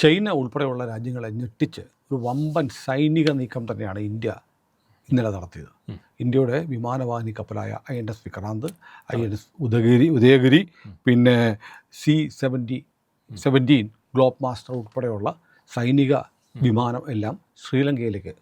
China ഉൾപ്പെടെയുള്ള രാജ്യങ്ങളെ ഞെട്ടിച്ച് ഒരു വമ്പൻ സൈനിക നീക്കം തന്നെയാണ് ഇന്ത്യ ഇന്നലെ നടത്തിയത്. ഇന്ത്യയുടെ വിമാനവാഹിനി കപ്പലായ I N S Vikrant I N S Udayagiri Udayagiri പിന്നെ C seventy seventeen Globemaster ഉൾപ്പെടെയുള്ള സൈനിക വിമാനം എല്ലാം ശ്രീലങ്കയിലേക്ക്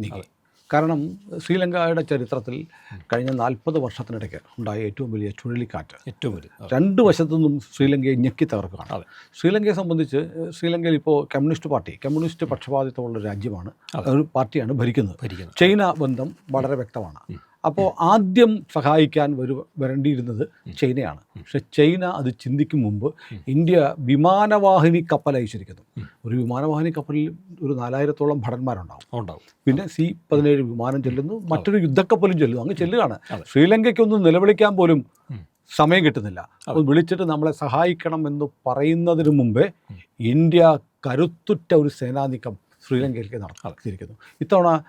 നീങ്ങി കാരണം ശ്രീലങ്കയുടെ ചരിത്രത്തിൽ കഴിഞ്ഞ നാൽപ്പത് വർഷത്തിനിടയ്ക്ക് ഉണ്ടായ ഏറ്റവും വലിയ ചുഴലിക്കാറ്റ്. ഏറ്റവും വലിയ രണ്ട് വശത്തു നിന്നും ശ്രീലങ്കയെ ഞെക്കി തകർക്കുകയാണ്. ശ്രീലങ്കയെ സംബന്ധിച്ച് ശ്രീലങ്കയിൽ ഇപ്പോൾ കമ്മ്യൂണിസ്റ്റ് പാർട്ടി കമ്മ്യൂണിസ്റ്റ് പക്ഷപാതിത്വമുള്ള രാജ്യമാണ്. ഒരു പാർട്ടിയാണ് ഭരിക്കുന്നത്. ഭരിക്കുന്നത്. ചൈന ബന്ധം വളരെ വ്യക്തമാണ്. അപ്പോൾ ആദ്യം സഹായിക്കാൻ വരു വരേണ്ടിയിരുന്നത് ചൈനയാണ്. പക്ഷെ ചൈന അത് ചിന്തിക്കും മുമ്പ് ഇന്ത്യ വിമാനവാഹിനി കപ്പൽ അയച്ചിരിക്കുന്നു ഒരു വിമാനവാഹിനി കപ്പലിൽ ഒരു നാലായിരത്തോളം ഭടന്മാരുണ്ടാവും. ഉണ്ടാവും. പിന്നെ സി പതിനേഴ് വിമാനം ചെല്ലുന്നു മറ്റൊരു യുദ്ധക്കപ്പലും ചെല്ലുന്നു. അങ്ങ് ചെല്ലുകയാണ്. ശ്രീലങ്കയ്ക്കൊന്നും നിലവിളിക്കാൻ പോലും സമയം കിട്ടുന്നില്ല. അപ്പോൾ വിളിച്ചിട്ട് നമ്മളെ സഹായിക്കണം എന്ന് പറയുന്നതിന് മുമ്പേ ഇന്ത്യ കരുത്തുറ്റ ഒരു സേനാനീക്കം ശ്രീലങ്കയിലേക്ക് നടത്തിയിരിക്കുന്നു. ഇത്തവണ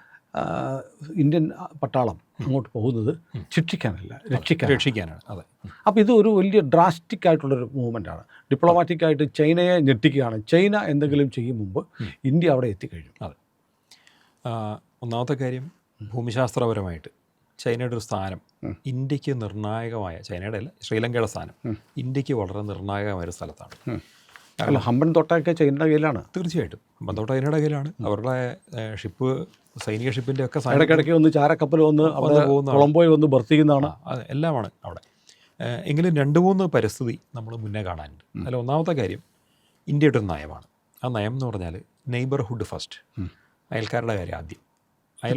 ഇന്ത്യൻ പട്ടാളം അങ്ങോട്ട് പോകുന്നത് ശിക്ഷിക്കാനല്ല രക്ഷിക്കാൻ രക്ഷിക്കാനാണ്. അതെ. അപ്പോൾ ഇത് ഒരു വലിയ ഡ്രാസ്റ്റിക് ആയിട്ടുള്ളൊരു മൂവ്മെന്റ് ആണ്. ഡിപ്ലോമാറ്റിക് ആയിട്ട് ചൈനയെ ഞെട്ടിക്കുകയാണ്. ചൈന എന്തെങ്കിലും ചെയ്യും മുമ്പ് ഇന്ത്യ അവിടെ എത്തിക്കഴിഞ്ഞു. അതെ. ഒന്നാമത്തെ കാര്യം ഭൂമിശാസ്ത്രപരമായിട്ട് ചൈനയുടെ ഒരു സ്ഥാനം ഇന്ത്യയ്ക്ക് നിർണായകമായ ചൈനയുടെ അല്ല ശ്രീലങ്കയുടെ സ്ഥാനം ഇന്ത്യയ്ക്ക് വളരെ നിർണായകമായ ഒരു സ്ഥലത്താണ്. അല്ല ഹമ്പൻ തൊട്ടൊക്കെ ചൈനയുടെ കയ്യിലാണ്. തീർച്ചയായിട്ടും. ബന്ധപ്പെട്ട ചൈനയുടെ കയ്യിലാണ്. അവരുടെ ഷിപ്പ് സൈനിക ഷിപ്പിന്റെ ഒക്കെ ഇടയ്ക്കിടയ്ക്ക് ഒന്ന് ചാരക്കപ്പൽ വന്ന് അവിടെ പോകുന്ന കൊളംബോയിൽ വന്ന് ഭർത്തിക്കുന്നതാണ്. എല്ലാമാണ് അവിടെ. എങ്കിലും രണ്ട് മൂന്ന് പരിസ്ഥിതി നമ്മൾ മുന്നേ കാണാനുണ്ട്. അതിൽ ഒന്നാമത്തെ കാര്യം ഇന്ത്യയുടെ ഒരു നയമാണ്. ആ നയം എന്ന് പറഞ്ഞാൽ നെയ്ബർഹുഡ് ഫസ്റ്റ്. അയൽക്കാരുടെ കാര്യം ആദ്യം.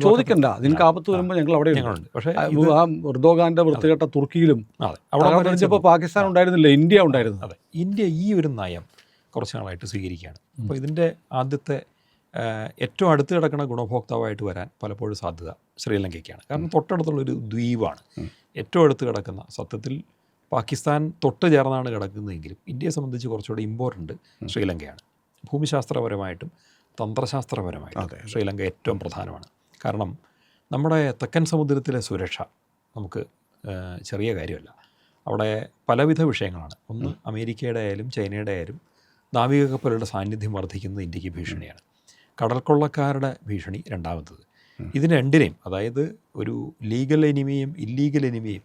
ചോദിക്കണ്ട. നിങ്ങൾക്ക് ആപത്ത് വരുമ്പോൾ ഞങ്ങൾ അവിടെ ഞങ്ങളുണ്ട്. പക്ഷേ ആ മൃദോഗാന്റെ വൃത്തികെട്ട തുർക്കിയിലും അതെ. അവിടെ പാകിസ്ഥാൻ ഉണ്ടായിരുന്നില്ല ഇന്ത്യ ഉണ്ടായിരുന്നു അതെ. ഇന്ത്യ ഈ ഒരു നയം കുറച്ച് നാളായിട്ട് സ്വീകരിക്കുകയാണ്. അപ്പോൾ ഇതിന്റെ ആദ്യത്തെ ഏറ്റവും അടുത്ത് കിടക്കുന്ന ഗുണഭോക്താവായിട്ട് വരാൻ പലപ്പോഴും സാധ്യത ശ്രീലങ്കയ്ക്കാണ്. കാരണം തൊട്ടടുത്തുള്ളൊരു ദ്വീപാണ്. ഏറ്റവും അടുത്ത് കിടക്കുന്ന സത്യത്തിൽ പാകിസ്ഥാൻ തൊട്ട് ചേർന്നാണ് കിടക്കുന്നതെങ്കിലും ഇന്ത്യയെ സംബന്ധിച്ച് കുറച്ചുകൂടി ഇമ്പോർട്ടന്റ് ശ്രീലങ്കയാണ്. ഭൂമിശാസ്ത്രപരമായിട്ടും തന്ത്രശാസ്ത്രപരമായിട്ടും ശ്രീലങ്ക ഏറ്റവും പ്രധാനമാണ്. കാരണം നമ്മുടെ തെക്കൻ സമുദ്രത്തിലെ സുരക്ഷ നമുക്ക് ചെറിയ കാര്യമല്ല. അവിടെ പലവിധ വിഷയങ്ങളാണ്. ഒന്ന് അമേരിക്കയുടെ ആയാലും ചൈനയുടെ ആയാലും നാവിക കപ്പലുകളുടെ സാന്നിധ്യം വർദ്ധിക്കുന്നത് ഇന്ത്യയ്ക്ക് ഭീഷണിയാണ്. കടൽക്കൊള്ളക്കാരുടെ ഭീഷണി രണ്ടാമത്തത്. ഇതിന് രണ്ടിനെയും അതായത് ഒരു ലീഗൽ എനിമിയും ഇല്ലീഗൽ എനിമിയും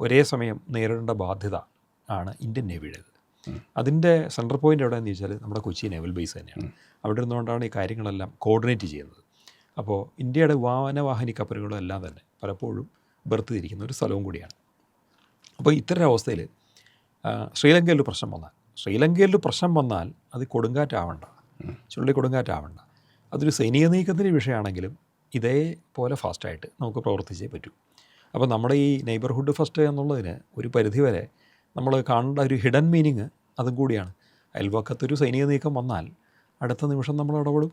ഒരേ സമയം നേരിടേണ്ട ബാധ്യത ആണ് ഇന്ത്യൻ നേവിയുടേത്. അതിന്റെ സെൻട്രൽ പോയിന്റ് എവിടെയെന്ന് ചോദിച്ചാൽ നമ്മുടെ കൊച്ചി നേവൽ ബേസ് തന്നെയാണ്. അവിടെ നിന്നുകൊണ്ടാണ് ഈ കാര്യങ്ങളെല്ലാം കോർഡിനേറ്റ് ചെയ്യുന്നത്. അപ്പോൾ ഇന്ത്യയുടെ വാഹനവാഹിനി കപ്പലുകളും എല്ലാം തന്നെ പലപ്പോഴും ബർത്ത് തിരിക്കുന്ന ഒരു സ്ഥലവും കൂടിയാണ്. അപ്പോൾ ഇത്തരം അവസ്ഥയിൽ ശ്രീലങ്കയിൽ ഒരു പ്രശ്നം വന്നാൽ ശ്രീലങ്കയിൽ ഒരു പ്രശ്നം വന്നാൽ അത് കൊടുങ്കാറ്റാവണ്ട. ചുള്ളി കൊടുങ്കാറ്റാവണ്ട. അതൊരു സൈനിക നീക്കത്തിന്റെ വിഷയമാണെങ്കിലും ഇതേപോലെ ഫാസ്റ്റായിട്ട് നമുക്ക് പ്രവർത്തിച്ചേ പറ്റൂ. അപ്പോൾ നമ്മുടെ ഈ നെയ്ബർഹുഡ് ഫസ്റ്റ് എന്നുള്ളതിന് ഒരു പരിധിവരെ നമ്മൾ കാണേണ്ട ഒരു ഹിഡൻ മീനിങ് അതും കൂടിയാണ്. അയൽവക്കത്തൊരു സൈനിക നീക്കം വന്നാൽ അടുത്ത നിമിഷം നമ്മൾ ഇടപെടും.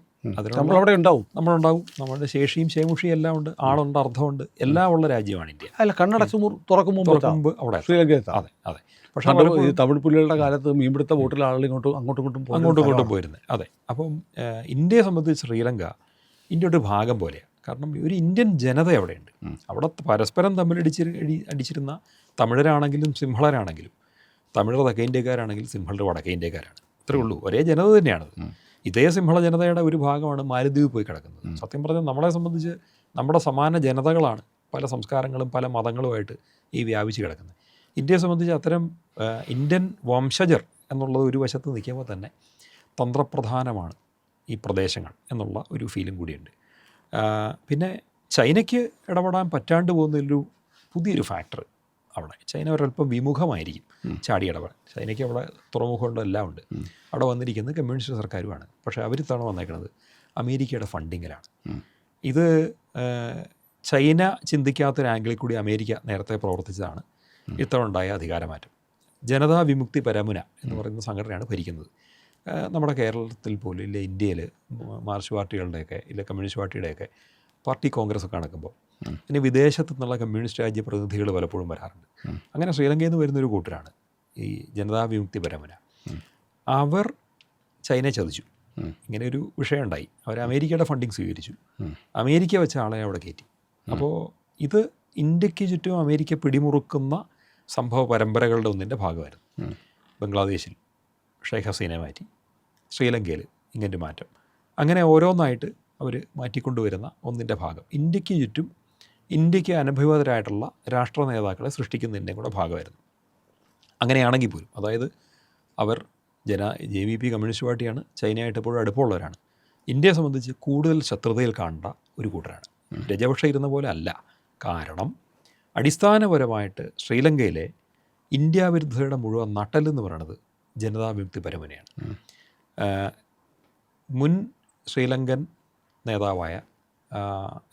നമ്മൾ അവിടെ ഉണ്ടാവും. നമ്മളുണ്ടാവും നമ്മുടെ ശേഷിയും ശേമുഷിയും എല്ലാം ഉണ്ട്. ആളുണ്ട് അർത്ഥമുണ്ട് എല്ലാം ഉള്ള രാജ്യമാണ് ഇന്ത്യ. അല്ല കണ്ണടച്ച് തുറക്കും മുമ്പ് അവിടെ. ശ്രീലങ്ക അതെ അതെ. പക്ഷേ ഈ തമിഴ് പുലികളുടെ കാലത്ത് മീൻപിടുത്ത ബോട്ടിൽ ആളുകൾ ഇങ്ങോട്ടും അങ്ങോട്ടും ഇങ്ങോട്ടും അങ്ങോട്ടും ഇങ്ങോട്ടും പോയിരുന്നത് അതെ. അപ്പം ഇന്ത്യയെ സംബന്ധിച്ച് ശ്രീലങ്ക ഇന്ത്യയുടെ ഒരു ഭാഗം പോലെയാണ് കാരണം ഒരു ഇന്ത്യൻ ജനത അവിടെയുണ്ട്. അവിടെ പരസ്പരം തമ്മിൽ അടി- അടിച്ചിരുന്ന തമിഴരാണെങ്കിലും സിംഹളരാണെങ്കിലും തമിഴർ തെക്കേ ഇന്ത്യക്കാരാണെങ്കിലും സിംഹളർ വടക്കേ ഇന്ത്യക്കാരാണ്. ഇത്രേ ഉള്ളൂ. ഒരേ ജനത തന്നെയാണത്. ഇതേ സിംഹള ജനതയുടെ ഒരു ഭാഗമാണ് മാലദ്വീപ് പോയി കിടക്കുന്നത്. സത്യം പറഞ്ഞാൽ നമ്മളെ സംബന്ധിച്ച് നമ്മുടെ സമാന ജനതകളാണ് പല സംസ്കാരങ്ങളും പല മതങ്ങളുമായിട്ട് ഈ വ്യാപിച്ച് കിടക്കുന്നത്. ഇന്ത്യയെ സംബന്ധിച്ച് അത്തരം ഇന്ത്യൻ വംശജർ എന്നുള്ളത് ഒരു വശത്ത് നിൽക്കുമ്പോൾ തന്നെ തന്ത്രപ്രധാനമാണ് ഈ പ്രദേശങ്ങൾ എന്നുള്ള ഒരു ഫീലും കൂടിയുണ്ട്. പിന്നെ ചൈനയ്ക്ക് ഇടപെടാൻ പറ്റാണ്ട് പോകുന്നൊരു പുതിയൊരു ഫാക്ടർ അവിടെ. ചൈന ഒരല്പം വിമുഖമായിരിക്കും ചാടി ഇടപെടാൻ ചൈനയ്ക്ക് അവിടെ തുറമുഖമുണ്ട് എല്ലാം ഉണ്ട് അവിടെ വന്നിരിക്കുന്നത് കമ്മ്യൂണിസ്റ്റ് സർക്കാരുമാണ്. പക്ഷേ അവർ ഇത്തവണ വന്നേക്കുന്നത് അമേരിക്കയുടെ ഫണ്ടിങ്ങിലാണ്. ഇത് ചൈന ചൈന ചിന്തിക്കാത്തൊരു ആംഗിളിൽ കൂടി അമേരിക്ക നേരത്തെ പ്രവർത്തിച്ചതാണ്. ഇത്തവണ ഉണ്ടായ അധികാരമാറ്റം. ജനതാ വിമുക്തി പരമുന എന്ന് പറയുന്ന സംഘടനയാണ് ഭരിക്കുന്നത്. നമ്മുടെ കേരളത്തിൽ പോലും ഇല്ല ഇന്ത്യയിൽ മാർച്ച് പാർട്ടികളുടെയൊക്കെ ഇല്ല കമ്മ്യൂണിസ്റ്റ് പാർട്ടിയുടെയൊക്കെ പാർട്ടി കോൺഗ്രസ് ഒക്കെ നടക്കുമ്പോൾ ഇനി വിദേശത്തു നിന്നുള്ള കമ്മ്യൂണിസ്റ്റ് രാജ്യ പ്രതിനിധികൾ പലപ്പോഴും വരാറുണ്ട്. അങ്ങനെ ശ്രീലങ്കയിൽ നിന്ന് വരുന്നൊരു കൂട്ടരാണ് ഈ ജനതാ വിമുക്തി പരമുന. അവർ ചൈനയെ ചതിച്ചു. ഇങ്ങനെ ഒരു വിഷയം ഉണ്ടായി. അവർ അമേരിക്കയുടെ ഫണ്ടിങ് സ്വീകരിച്ചു. അമേരിക്ക വെച്ച ആളെ അവിടെ കയറ്റി. അപ്പോൾ ഇത് ഇന്ത്യയ്ക്ക് ചുറ്റും അമേരിക്ക പിടിമുറുക്കുന്ന സംഭവ പരമ്പരകളുടെ ഒന്നിന്റെ ഭാഗമായിരുന്നു. ബംഗ്ലാദേശിൽ ഷെയ്ഖ് ഹസീനെ മാറ്റി ശ്രീലങ്കയിൽ ഇങ്ങനൊരു മാറ്റം. അങ്ങനെ ഓരോന്നായിട്ട് അവർ മാറ്റിക്കൊണ്ടുവരുന്ന ഒന്നിന്റെ ഭാഗം. ഇന്ത്യയ്ക്ക് ചുറ്റും ഇന്ത്യയ്ക്ക് അനുഭവതരായിട്ടുള്ള രാഷ്ട്ര നേതാക്കളെ സൃഷ്ടിക്കുന്നതിന്റെ കൂടെ ഭാഗമായിരുന്നു. അങ്ങനെയാണെങ്കിൽ പോലും അതായത് അവർ ജന ജെ വി പി കമ്മ്യൂണിസ്റ്റ് പാർട്ടിയാണ് ചൈനയായിട്ട് എപ്പോഴും അടുപ്പമുള്ളവരാണ്. ഇന്ത്യയെ സംബന്ധിച്ച് കൂടുതൽ ശത്രുതയിൽ കാണേണ്ട ഒരു കൂട്ടരാണ്. രജപക്ഷ ഇരുന്ന പോലെ അല്ല. കാരണം അടിസ്ഥാനപരമായിട്ട് ശ്രീലങ്കയിലെ ഇന്ത്യ വിരുദ്ധതയുടെ മുഴുവൻ നട്ടലെന്ന് പറയുന്നത് ജനതാ വിമുക്തി പരമനയാണ്. മുൻ ശ്രീലങ്കൻ നേതാവായ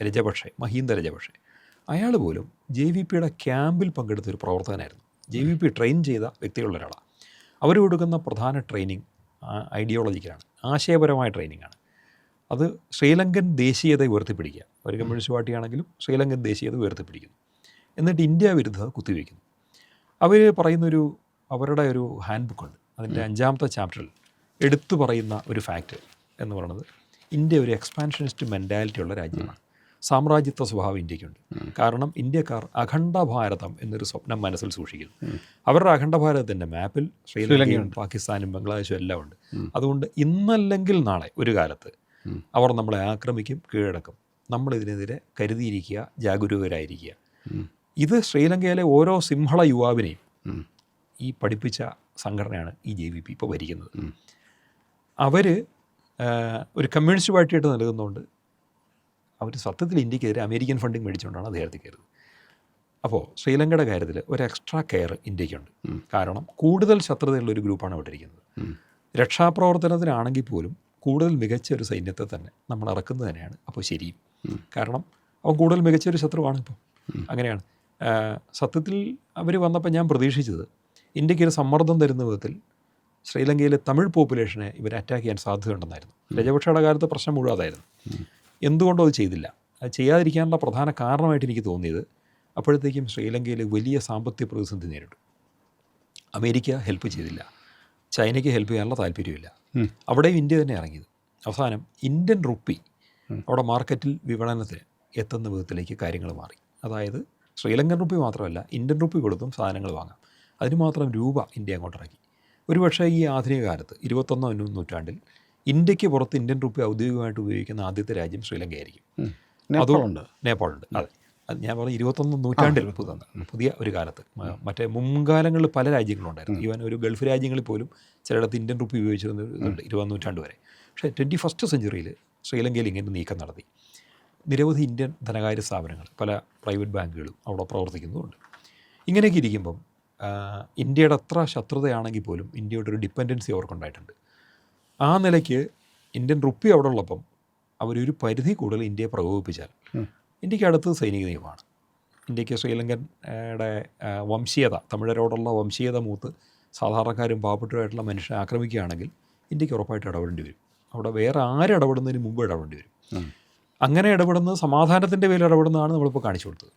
രജപക്ഷെ മഹീന്ദ രജപക്ഷെ അയാൾ പോലും ജെ വി പിയുടെ ക്യാമ്പിൽ പങ്കെടുത്ത ഒരു പ്രവർത്തകനായിരുന്നു. ജെ വി പി ട്രെയിൻ ചെയ്ത വ്യക്തികളുടെ ഒരാളാണ് അവർ കൊടുക്കുന്ന പ്രധാന ട്രെയിനിങ് ഐഡിയോളജിക്കലാണ് ആശയപരമായ ട്രെയിനിങ്ങാണ്. അത് ശ്രീലങ്കൻ ദേശീയതയെ ഉയർത്തിപ്പിടിക്കുക. ഒരു കമ്മ്യൂണിസ്റ്റ് പാർട്ടിയാണെങ്കിലും ശ്രീലങ്കൻ ദേശീയത ഉയർത്തിപ്പിടിക്കുന്നു. എന്നിട്ട് ഇന്ത്യ വിരുദ്ധത കുത്തിവയ്ക്കുന്നു അവർ പറയുന്നൊരു അവരുടെ ഒരു ഹാൻഡ് ബുക്കുണ്ട് അതിന്റെ അഞ്ചാമത്തെ ചാപ്റ്ററിൽ എടുത്തു പറയുന്ന ഒരു ഫാക്റ്റ് എന്ന് പറയുന്നത് ഇന്ത്യ ഒരു എക്സ്പാൻഷനിസ്റ്റ് മെന്റാലിറ്റി ഉള്ള രാജ്യമാണ്. സാമ്രാജ്യത്വ സ്വഭാവം ഇന്ത്യക്കുണ്ട് കാരണം ഇന്ത്യക്കാർ അഖണ്ഡ ഭാരതം എന്നൊരു സ്വപ്നം മനസ്സിൽ സൂക്ഷിക്കുന്നു. അവരുടെ അഖണ്ഡ ഭാരതത്തിന്റെ മാപ്പിൽ ശ്രീലങ്കയും പാകിസ്ഥാനും ബംഗ്ലാദേശും എല്ലാം ഉണ്ട്. അതുകൊണ്ട് ഇന്നല്ലെങ്കിൽ നാളെ ഒരു കാലത്ത് അവർ നമ്മളെ ആക്രമിക്കും കീഴടക്കും. നമ്മളിതിനെതിരെ കരുതിയിരിക്കുക ജാഗരൂകരായിരിക്കുക. ഇത് ശ്രീലങ്കയിലെ ഓരോ സിംഹള യുവാവിനെയും ഈ പഠിപ്പിച്ച സംഘടനയാണ് ഈ ജെ വി പി ഇപ്പോൾ ഭരിക്കുന്നത്. അവർ ഒരു കമ്മ്യൂണിസ്റ്റ് പാർട്ടിയായിട്ട് നൽകുന്നതുകൊണ്ട് അവർ സത്യത്തിൽ ഇന്ത്യക്കെതിരെ അമേരിക്കൻ ഫണ്ടിങ് മേടിച്ചുകൊണ്ടാണ് അദ്ദേഹത്തിൽ കയറുന്നത് അപ്പോൾ ശ്രീലങ്കയുടെ കാര്യത്തിൽ ഒരു എക്സ്ട്രാ കെയർ ഇന്ത്യക്കുണ്ട്. കാരണം കൂടുതൽ ശത്രുതയുള്ള ഒരു ഗ്രൂപ്പാണ് അവിടെ ഇരിക്കുന്നത്. രക്ഷാപ്രവർത്തനത്തിനാണെങ്കിൽ പോലും കൂടുതൽ മികച്ച ഒരു സൈന്യത്തെ തന്നെ നമ്മൾ ഇറക്കുന്നത് തന്നെയാണ്. അപ്പോൾ ശരിയും. കാരണം അവൻ കൂടുതൽ മികച്ച ഒരു ശത്രുവാണ് ഇപ്പോൾ അങ്ങനെയാണ്. സത്യത്തിൽ അവർ വന്നപ്പോൾ ഞാൻ പ്രതീക്ഷിച്ചത് ഇന്ത്യയ്ക്ക് ഒരു സമ്മർദ്ദം തരുന്ന വിധത്തിൽ ശ്രീലങ്കയിലെ തമിഴ് പോപ്പുലേഷനെ ഇവർ അറ്റാക്ക് ചെയ്യാൻ സാധ്യതയുണ്ടെന്നായിരുന്നു. രജപക്ഷയുടെ കാലത്ത് പ്രശ്നം മുഴുവൻ അതായിരുന്നു. എന്തുകൊണ്ടോ അത് ചെയ്തില്ല. അത് ചെയ്യാതിരിക്കാനുള്ള പ്രധാന കാരണമായിട്ട് എനിക്ക് തോന്നിയത് അപ്പോഴത്തേക്കും ശ്രീലങ്കയിൽ വലിയ സാമ്പത്തിക പ്രതിസന്ധി നേരിട്ടു. അമേരിക്ക ഹെൽപ്പ് ചെയ്തില്ല. ചൈനയ്ക്ക് ഹെൽപ്പ് ചെയ്യാനുള്ള താല്പര്യമില്ല അവിടെയും ഇന്ത്യ തന്നെ ഇറങ്ങിയത്. അവസാനം ഇന്ത്യൻ റുപ്പി അവിടെ മാർക്കറ്റിൽ വിപണനത്തിന് എത്തുന്ന വിധത്തിലേക്ക് കാര്യങ്ങൾ മാറി. അതായത് ശ്രീലങ്കൻ റുപ്പി മാത്രമല്ല ഇന്ത്യൻ റുപ്പി കൊടുത്തും സാധനങ്ങൾ വാങ്ങാം. അതിന് മാത്രം രൂപ ഇന്ത്യ അങ്ങോട്ട് ഇറക്കി ഒരുപക്ഷേ ഈ ആധുനിക കാലത്ത് ഇരുപത്തൊന്നാം നൂറ്റാണ്ടിൽ ഇന്ത്യയ്ക്ക് പുറത്ത് ഇന്ത്യൻ റുപ്പി ഔദ്യോഗികമായിട്ട് ഉപയോഗിക്കുന്ന ആദ്യത്തെ രാജ്യം ശ്രീലങ്കയായിരിക്കും. അതുകൊണ്ട് നേപ്പാളുണ്ട്. അതെ. അത് ഞാൻ പറഞ്ഞു ഇരുപത്തൊന്ന് നൂറ്റാണ്ടിൽ പുതുന്ന പുതിയ ഒരു കാലത്ത്. മറ്റേ മുൻകാലങ്ങളിൽ പല രാജ്യങ്ങളുണ്ടായിരുന്നു. ഈവൻ ഒരു ഗൾഫ് രാജ്യങ്ങളിൽ പോലും ചിലയിടത്ത് ഇന്ത്യൻ റുപ്പി ഉപയോഗിച്ചിരുന്ന ഒരു ഇതുണ്ട്. ഇരുപതാം നൂറ്റാണ്ട് വരെ. പക്ഷേ ട്വന്റി ഫസ്റ്റ് സെഞ്ചുറിയിൽ ശ്രീലങ്കയിൽ ഇങ്ങനെ നീക്കം നടത്തി. നിരവധി ഇന്ത്യൻ ധനകാര്യ സ്ഥാപനങ്ങൾ പല പ്രൈവറ്റ് ബാങ്കുകളും അവിടെ പ്രവർത്തിക്കുന്നുമുണ്ട്. ഇങ്ങനെയൊക്കെ ഇരിക്കുമ്പം ഇന്ത്യയുടെ അത്ര ശത്രുതയാണെങ്കിൽ പോലും ഇന്ത്യയുടെ ഒരു ഡിപ്പെൻഡൻസി അവർക്കുണ്ടായിട്ടുണ്ട്. ആ നിലയ്ക്ക് ഇന്ത്യൻ റുപ്പി അവിടെ ഉള്ളപ്പം അവരൊരു പരിധി കൂടുതൽ ഇന്ത്യയെ പ്രകോപിപ്പിച്ചാൽ ഇന്ത്യയ്ക്ക് അടുത്തത് സൈനിക നിയമമാണ്. ഇന്ത്യയ്ക്ക് ശ്രീലങ്കയുടെ ആ, വംശീയത തമിഴരോടുള്ള വംശീയത മൂത്ത് സാധാരണക്കാരും പാവപ്പെട്ടവരായിട്ടുള്ള മനുഷ്യനെ ആക്രമിക്കുകയാണെങ്കിൽ ഇന്ത്യയ്ക്ക് ഉറപ്പായിട്ട് ഇടപെടേണ്ടി വരും. അവിടെ വേറെ ആര് ഇടപെടുന്നതിന് മുമ്പ് ഇടപെടേണ്ടി വരും. അങ്ങനെ ഇടപെടുന്നത് സമാധാനത്തിന്റെ പേരിൽ ഇടപെടുന്നതാണ് നമ്മളിപ്പോൾ കാണിച്ചു കൊടുത്തത്.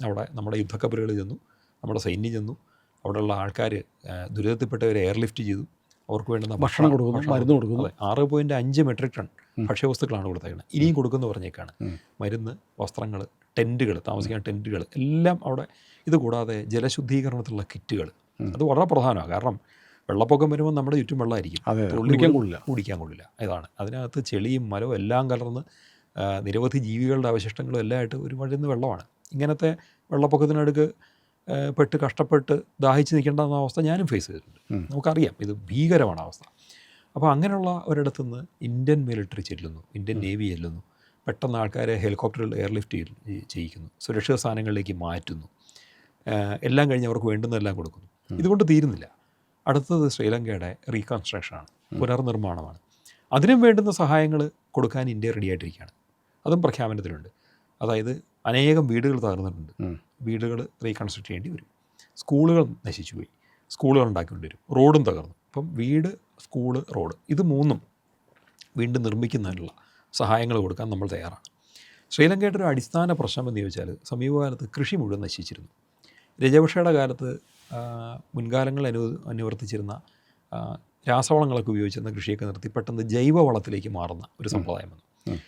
അവിടെ നമ്മുടെ യുദ്ധക്കപ്പലുകൾ ചെന്നു നമ്മുടെ സൈന്യം ചെന്നു അവിടെയുള്ള ആൾക്കാർ ദുരിതത്തിൽപ്പെട്ടവരെ എയർലിഫ്റ്റ് ചെയ്തു അവർക്ക് വേണ്ടുന്ന ഭക്ഷണം കൊടുക്കുന്നു, മരുന്ന് കൊടുക്കുന്നു. ആറ് പോയിന്റ് അഞ്ച് മെട്രിക് ടൺ ഭക്ഷ്യവസ്തുക്കളാണ് കൊടുത്തേക്കുന്നത് ഇനിയും കൊടുക്കുന്നു പറഞ്ഞേക്കാണ്. മരുന്ന് വസ്ത്രങ്ങൾ ടെന്റുകൾ താമസിക്കാൻ ടെന്റുകൾ എല്ലാം അവിടെ ഇത് കൂടാതെ ജലശുദ്ധീകരണത്തിലുള്ള കിറ്റുകൾ. അത് വളരെ പ്രധാനമാണ്. കാരണം വെള്ളപ്പൊക്കം വരുമ്പോൾ നമ്മുടെ ചുറ്റും വെള്ളമായിരിക്കും. കുടിക്കാൻ കൊള്ളില്ല. കുടിക്കാൻ കൊള്ളില്ല. ഇതാണ്. അതിനകത്ത് ചെളിയും മരവും എല്ലാം കലർന്ന് നിരവധി ജീവികളുടെ അവശിഷ്ടങ്ങളും എല്ലാം ആയിട്ട് ഒരു മഴന്ന് വെള്ളമാണ്. ഇങ്ങനത്തെ വെള്ളപ്പൊക്കത്തിനടുക്ക് പെട്ട് കഷ്ടപ്പെട്ട് ദാഹിച്ച് നിൽക്കേണ്ടെന്ന അവസ്ഥ ഞാനും ഫേസ് ചെയ്തിട്ടുണ്ട്. നമുക്കറിയാം ഇത് ഭീകരമാണ് അവസ്ഥ. അപ്പോൾ അങ്ങനെയുള്ള ഒരിടത്തു നിന്ന് ഇന്ത്യൻ മിലിറ്ററി ചെല്ലുന്നു ഇന്ത്യൻ നേവി ചെല്ലുന്നു പെട്ടെന്ന് ആൾക്കാരെ ഹെലികോപ്റ്ററിൽ എയർലിഫ്റ്റ് ചെയ്യ- ചെയ്യിക്കുന്നു സുരക്ഷിത സ്ഥാനങ്ങളിലേക്ക് മാറ്റുന്നു. എല്ലാം കഴിഞ്ഞ് അവർക്ക് വേണ്ടുന്നതെല്ലാം കൊടുക്കുന്നു. ഇതുകൊണ്ട് തീരുന്നില്ല. അടുത്തത് ശ്രീലങ്കയുടെ റീകൺസ്ട്രക്ഷനാണ് പുനർനിർമ്മാണമാണ്. അതിനും വേണ്ടുന്ന സഹായങ്ങൾ കൊടുക്കാൻ ഇന്ത്യ റെഡിയായിട്ടിരിക്കുകയാണ് അതും പ്രഖ്യാപനത്തിലുണ്ട്. അതായത് അനേകം വീടുകൾ തകർന്നിട്ടുണ്ട്. വീടുകൾ റീകൺസ്ട്രക്ട് ചെയ്യേണ്ടി വരും. സ്കൂളുകൾ നശിച്ചു പോയി. സ്കൂളുകൾ ഉണ്ടാക്കേണ്ടി വരും. റോഡും തകർന്നു. അപ്പം വീട് സ്കൂൾ റോഡ് ഇത് മൂന്നും വീണ്ടും നിർമ്മിക്കുന്നതിനുള്ള സഹായങ്ങൾ കൊടുക്കാൻ നമ്മൾ തയ്യാറാണ്. ശ്രീലങ്കയുടെ ഒരു അടിസ്ഥാന പ്രശ്നം എന്ന് ചോദിച്ചാൽ സമീപകാലത്ത് കൃഷി മുഴുവൻ നശിച്ചിരുന്നു. രജപക്ഷയുടെ കാലത്ത് മുൻകാലങ്ങളിൽ അനു അനുവർത്തിച്ചിരുന്ന രാസവളങ്ങളൊക്കെ ഉപയോഗിച്ചിരുന്ന കൃഷിയൊക്കെ നിർത്തി പെട്ടെന്ന് ജൈവവളത്തിലേക്ക് മാറുന്ന ഒരു സമ്പ്രദായം വന്നു.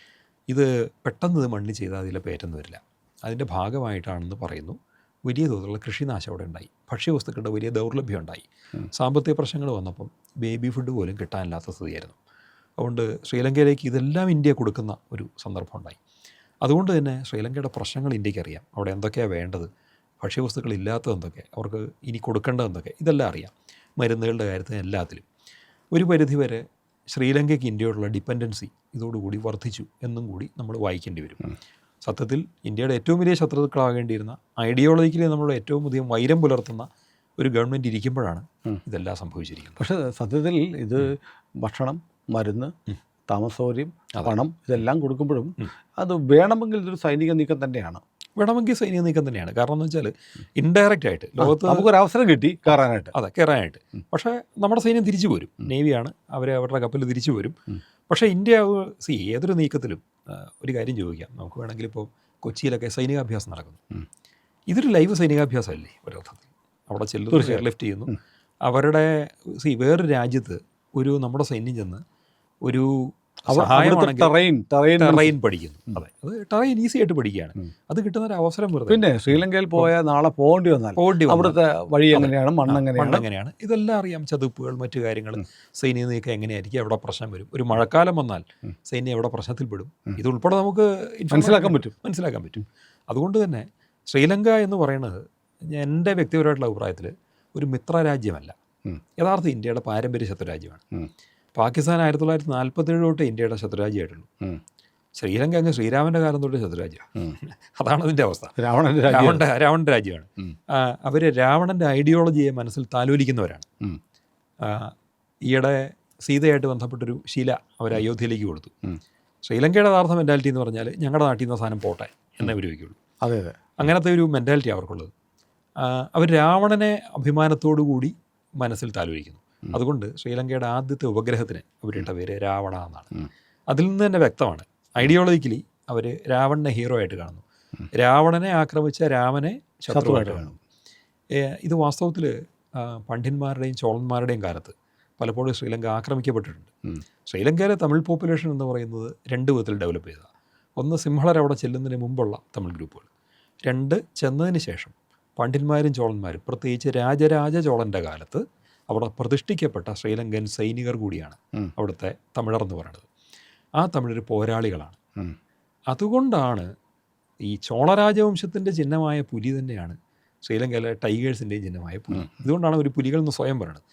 ഇത് പെട്ടെന്ന് ഇത് മണ്ണിൽ ചെയ്താൽ അതിലെ പേറ്റൊന്നും വരില്ല. അതിന്റെ ഭാഗമായിട്ടാണെന്ന് പറയുന്നു. വലിയ തോതിലുള്ള കൃഷിനാശം അവിടെ ഉണ്ടായി. ഭക്ഷ്യവസ്തുക്കളുടെ വലിയ ദൗർലഭ്യം ഉണ്ടായി. സാമ്പത്തിക പ്രശ്നങ്ങൾ വന്നപ്പം ബേബി ഫുഡ് പോലും കിട്ടാനില്ലാത്ത സ്ഥിതിയായിരുന്നു. അതുകൊണ്ട് ശ്രീലങ്കയിലേക്ക് ഇതെല്ലാം ഇന്ത്യ കൊടുക്കുന്ന ഒരു സന്ദർഭം ഉണ്ടായി. അതുകൊണ്ട് തന്നെ ശ്രീലങ്കയുടെ പ്രശ്നങ്ങൾ ഇന്ത്യയ്ക്ക് അറിയാം. അവിടെ എന്തൊക്കെയാണ് വേണ്ടത്? ഭക്ഷ്യവസ്തുക്കൾ ഇല്ലാത്തത് എന്തൊക്കെ? അവർക്ക് ഇനി കൊടുക്കേണ്ടത് എന്തൊക്കെ? ഇതെല്ലാം അറിയാം. മരുന്നുകളുടെ കാര്യത്തിൽ എല്ലാത്തിലും. ഒരു പരിധിവരെ ശ്രീലങ്കയ്ക്ക് ഇന്ത്യയോടുള്ള ഡിപ്പെൻഡൻസി ഇതോടുകൂടി വർദ്ധിച്ചു എന്നും കൂടി നമ്മൾ വായിക്കേണ്ടി വരും. സത്യത്തിൽ ഇന്ത്യയുടെ ഏറ്റവും വലിയ ശത്രുക്കളാകേണ്ടിയിരുന്ന ഐഡിയോളജിക്കലി നമ്മുടെ ഏറ്റവും അധികം വൈരം പുലർത്തുന്ന ഒരു ഗവൺമെന്റ് ഇരിക്കുമ്പോഴാണ് ഇതെല്ലാം സംഭവിച്ചിരിക്കുന്നത്. പക്ഷേ സത്യത്തിൽ ഇത് ഭക്ഷണം മരുന്ന് താമസൗകര്യം പണം ഇതെല്ലാം കൊടുക്കുമ്പോഴും അത് വേണമെങ്കിൽ ഇതൊരു സൈനിക നീക്കം തന്നെയാണ്. വേണമെങ്കിൽ സൈനിക നീക്കം തന്നെയാണ്. കാരണം എന്ന് വെച്ചാൽ ഇൻഡയറക്റ്റ് ആയിട്ട് ലോകത്ത് നമുക്കൊരു അവസരം കിട്ടി കയറാനായിട്ട്. അതെ കയറാനായിട്ട്. പക്ഷേ നമ്മുടെ സൈന്യം തിരിച്ചു പോരും. നേവിയാണ് അവരെ അവരുടെ കപ്പലിൽ തിരിച്ചു പോരും. പക്ഷേ ഇന്ത്യ സി ഏതൊരു നീക്കത്തിലും ഒരു കാര്യം ചോദിക്കാം. നമുക്ക് വേണമെങ്കിൽ ഇപ്പോൾ കൊച്ചിയിലൊക്കെ സൈനികാഭ്യാസം നടക്കുന്നു. ഇതൊരു ലൈവ് സൈനികാഭ്യാസമല്ലേ ഒരർത്ഥത്തിൽ അവിടെ ചെല്ലുന്നു എയർ ലിഫ്റ്റ് ചെയ്യുന്നു. അവരുടെ സി വേറൊരു രാജ്യത്ത് ഒരു നമ്മുടെ സൈന്യം ചെന്ന് ഒരു ടെറൈൻ ടെറൈൻ ടെറൈൻ പഠിക്കുന്നു. അതെ. അത് ടെറൈൻ ഈസി ആയിട്ട് പഠിക്കുകയാണ്. അത് കിട്ടുന്ന ഒരു അവസരം വെറുതെ. പിന്നെ ശ്രീലങ്കയിൽ പോയാൽ നാളെ പോകേണ്ടി വന്നാൽ പോകേണ്ടി അവിടുത്തെ വഴി എങ്ങനെയാണ്? മണ്ണ് എങ്ങനെയാണ്? മണ്ണെങ്ങനെയാണ് ഇതെല്ലാം അറിയാം. ചതുപ്പുകൾ മറ്റു കാര്യങ്ങൾ. സൈന്യ നീക്കം എങ്ങനെയായിരിക്കും? എവിടെ പ്രശ്നം വരും? ഒരു മഴക്കാലം വന്നാൽ സൈന്യം എവിടെ പ്രശ്നത്തിൽപ്പെടും ഇതുൾപ്പെടെ നമുക്ക് മനസ്സിലാക്കാൻ പറ്റും. മനസ്സിലാക്കാൻ പറ്റും. അതുകൊണ്ട് തന്നെ ശ്രീലങ്ക എന്ന് പറയുന്നത് എന്റെ വ്യക്തിപരമായിട്ടുള്ള അഭിപ്രായത്തിൽ ഒരു മിത്രരാജ്യമല്ല. യഥാർത്ഥ ഇന്ത്യയുടെ പാരമ്പര്യ ശത്രുരാജ്യമാണ്. പാകിസ്ഥാൻ ആയിരത്തി തൊള്ളായിരത്തി നാൽപ്പത്തേഴ് തൊട്ട് ഇന്ത്യയുടെ ശത്രുരാജ്യമായിട്ടുള്ളൂ. ശ്രീലങ്ക അങ്ങ് ശ്രീരാമന്റെ കാലം തൊട്ട് ശത്രുരാജ്യമാണ്. അതാണ് അതിന്റെ അവസ്ഥ. രാവണന്റെ രാവണ രാവണന്റെ രാജ്യമാണ്. അവർ അവർ രാവണന്റെ ഐഡിയോളജിയെ മനസ്സിൽ താലോലിക്കുന്നവരാണ്. ഈയിടെ സീതയായിട്ട് ബന്ധപ്പെട്ടൊരു ശീല അവർ അയോധ്യയിലേക്ക് കൊടുത്തു. ശ്രീലങ്കയുടെ യഥാർത്ഥ മെന്റാലിറ്റി എന്ന് പറഞ്ഞാൽ ഞങ്ങളുടെ നാട്ടിൽ നിന്ന് സാധനം പോട്ടെ എന്നേ വയ്ക്കുള്ളൂ അതെ അതെ. അങ്ങനത്തെ ഒരു മെന്റാലിറ്റി അവർക്കുള്ളത് അവർ രാവണനെ അഭിമാനത്തോടു കൂടി മനസ്സിൽ താലോലിക്കുന്നു. അതുകൊണ്ട് ശ്രീലങ്കയുടെ ആദ്യത്തെ ഉപഗ്രഹത്തിന് അവരിട്ട പേര് രാവണ എന്നാണ്. അതിൽ നിന്ന് തന്നെ വ്യക്തമാണ്. ഐഡിയോളജിക്കലി അവർ രാവണനെ ഹീറോ ആയിട്ട് കാണുന്നു. രാവണനെ ആക്രമിച്ച രാമനെ ശത്രുവായിട്ട് കാണുന്നു. ഇത് വാസ്തവത്തിൽ പണ്ഡിന്മാരുടെയും ചോളന്മാരുടെയും കാലത്ത് പലപ്പോഴും ശ്രീലങ്ക ആക്രമിക്കപ്പെട്ടിട്ടുണ്ട്. ശ്രീലങ്കയിലെ തമിഴ് പോപ്പുലേഷൻ എന്ന് പറയുന്നത് രണ്ട് വിധത്തിൽ ഡെവലപ്പ് ചെയ്തതാണ് ഒന്ന് സിംഹളർ അവിടെ ചെല്ലുന്നതിന് മുമ്പുള്ള തമിഴ് ഗ്രൂപ്പുകൾ രണ്ട് ചെന്നതിന് ശേഷം പണ്ഡിന്മാരും ചോളന്മാരും പ്രത്യേകിച്ച് രാജരാജ ചോളന്റെ കാലത്ത് അവിടെ പ്രതിഷ്ഠിക്കപ്പെട്ട ശ്രീലങ്കൻ സൈനികർ കൂടിയാണ്. അവിടുത്തെ തമിഴർ എന്ന് പറയുന്നത് ആ തമിഴർ പോരാളികളാണ്. അതുകൊണ്ടാണ് ഈ ചോളരാജവംശത്തിന്റെ ചിഹ്നമായ പുലി തന്നെയാണ് ശ്രീലങ്കയിലെ ടൈഗേഴ്സിന്റെയും ചിഹ്നമായ പുലി. ഇതുകൊണ്ടാണ് ഒരു പുലികൾ എന്ന് സ്വയം പറയുന്നത്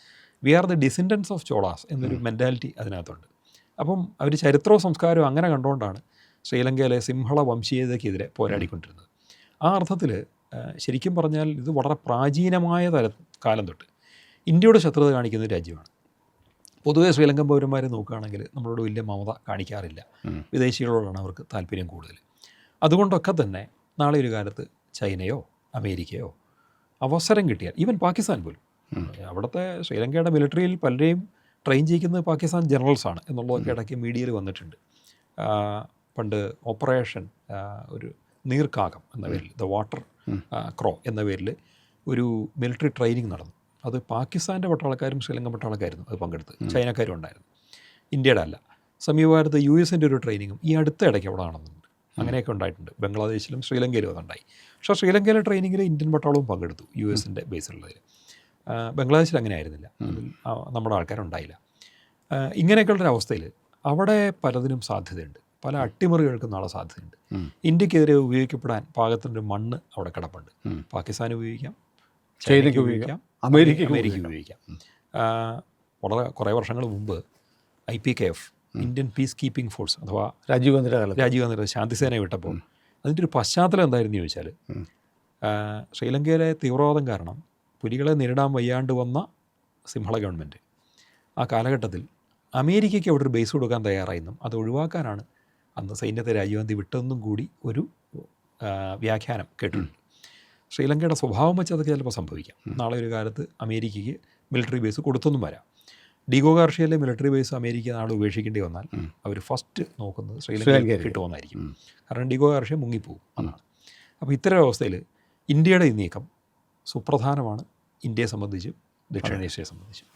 we are the descendants of Cholas എന്നൊരു മെന്റാലിറ്റി അതിനകത്തുണ്ട്. അപ്പം അവർ ചരിത്രവും സംസ്കാരവും അങ്ങനെ കണ്ടുകൊണ്ടാണ് ശ്രീലങ്കയിലെ സിംഹള വംശീയതയ്ക്കെതിരെ പോരാടിക്കൊണ്ടിരുന്നത്. ആ അർത്ഥത്തിൽ ശരിക്കും പറഞ്ഞാൽ ഇത് വളരെ പ്രാചീനമായ തല കാലം തൊട്ട് ഇന്ത്യയുടെ ശത്രുത കാണിക്കുന്ന രാജ്യമാണ്. പൊതുവേ ശ്രീലങ്കൻ പൗരന്മാരെ നോക്കുകയാണെങ്കിൽ നമ്മളോട് വലിയ മമത കാണിക്കാറില്ല. വിദേശികളോടാണ് അവർക്ക് താല്പര്യം കൂടുതൽ. അതുകൊണ്ടൊക്കെ തന്നെ നാളെ ഒരു കാലത്ത് ചൈനയോ അമേരിക്കയോ അവസരം കിട്ടിയാൽ ഈവൻ പാകിസ്ഥാൻ പോലും. അവിടുത്തെ ശ്രീലങ്കയുടെ മിലിറ്ററിയിൽ പലരെയും ട്രെയിൻ ചെയ്യിക്കുന്നത് പാകിസ്ഥാൻ ജനറൽസാണ് എന്നുള്ളതൊക്കെ ഇടയ്ക്ക് മീഡിയയിൽ വന്നിട്ടുണ്ട്. പണ്ട് ഓപ്പറേഷൻ ഒരു നീർക്കാകം എന്ന പേരിൽ ദ വാട്ടർ ക്രോ എന്ന പേരിൽ ഒരു മിലിറ്ററി ട്രെയിനിങ് നടന്നു. അത് പാകിസ്ഥാന്റെ പട്ടാളക്കാരും ശ്രീലങ്കൻ പട്ടാളക്കാരും അത് പങ്കെടുത്ത് ചൈനക്കാരും ഉണ്ടായിരുന്നു. ഇന്ത്യയുടെ അല്ല. സമീപകാലത്ത് യു എസിന്റെ ഒരു ട്രെയിനിങ്ങും ഈ അടുത്ത ഇടയ്ക്ക് അവിടെ നടന്നുണ്ട് അങ്ങനെയൊക്കെ ഉണ്ടായിട്ടുണ്ട്. ബംഗ്ലാദേശിലും ശ്രീലങ്കയിലും അതുണ്ടായി പക്ഷേ ശ്രീലങ്കയിലെ ട്രെയിനിങ്ങിൽ ഇന്ത്യൻ പട്ടാളവും പങ്കെടുത്തു യു എസിന്റെ ബേസിലുള്ളതിൽ. ബംഗ്ലാദേശിൽ അങ്ങനെ ആയിരുന്നില്ല. നമ്മുടെ ആൾക്കാരുണ്ടായില്ല ഇങ്ങനെയൊക്കെയുള്ള ഇങ്ങനെയൊക്കെയുള്ളൊരു അവസ്ഥയിൽ അവിടെ പലതിനും സാധ്യതയുണ്ട്. പല അട്ടിമറികൾക്കും നാളെ സാധ്യതയുണ്ട്. ഇന്ത്യക്കെതിരെ ഉപയോഗിക്കപ്പെടാൻ പാകത്തിന്റെ മണ്ണ് അവിടെ കിടപ്പുണ്ട്. പാകിസ്ഥാൻ ഉപയോഗിക്കാം. ചൈനയ്ക്ക് ഉപയോഗിക്കാം, അമേരിക്കയ്ക്ക് അമേരിക്ക ഉപയോഗിക്കാം. വളരെ കുറേ വർഷങ്ങൾ മുമ്പ് I P K F Indian peace keeping force അഥവാ രാജീവ് ഗാന്ധിയുടെ കാലത്ത്. രാജീവ് ഗാന്ധിയുടെ ശാന്തിസേന വിട്ടപ്പോൾ അതിന്റെ ഒരു പശ്ചാത്തലം എന്തായിരുന്നു ചോദിച്ചാൽ ശ്രീലങ്കയിലെ തീവ്രവാദം കാരണം പുലികളെ നേരിടാൻ വയ്യാണ്ട് വന്ന സിംഹള ഗവൺമെന്റ്. ആ കാലഘട്ടത്തിൽ അമേരിക്കയ്ക്ക് അവിടെ ഒരു ബേസ് കൊടുക്കാൻ തയ്യാറായെന്നും അത് ഒഴിവാക്കാനാണ് അന്ന് സൈന്യത്തെ രാജീവ് ഗാന്ധി വിട്ടതെന്നും കൂടി ഒരു വ്യാഖ്യാനം കേട്ടിട്ടുണ്ട്. ശ്രീലങ്കയുടെ സ്വഭാവം വെച്ച് അതൊക്കെ ചിലപ്പോൾ സംഭവിക്കാം. നാളെ ഒരു കാലത്ത് അമേരിക്കയ്ക്ക് മിലിറ്ററി ബേസ് കൊടുത്തൊന്നും വരാം. ഡിഗോ ഗാർഷ്യയിലെ മിലിറ്ററി ബേസ് അമേരിക്ക നാളെ ഉപേക്ഷിക്കേണ്ടി വന്നാൽ അവർ ഫസ്റ്റ് നോക്കുന്നത് ശ്രീലങ്കയിലേക്ക് ശ്രീലങ്കയായിരിക്കും. കിട്ടുമെന്നായിരിക്കും. കാരണം ഡിഗോ ഗാർഷ്യ മുങ്ങിപ്പോവും എന്നാണ് അപ്പോൾ ഇത്തരം അവസ്ഥയിൽ ഇന്ത്യയുടെ ഈ നീക്കം സുപ്രധാനമാണ്. ഇന്ത്യയെ സംബന്ധിച്ചും ദക്ഷിണേഷ്യയെ സംബന്ധിച്ചും.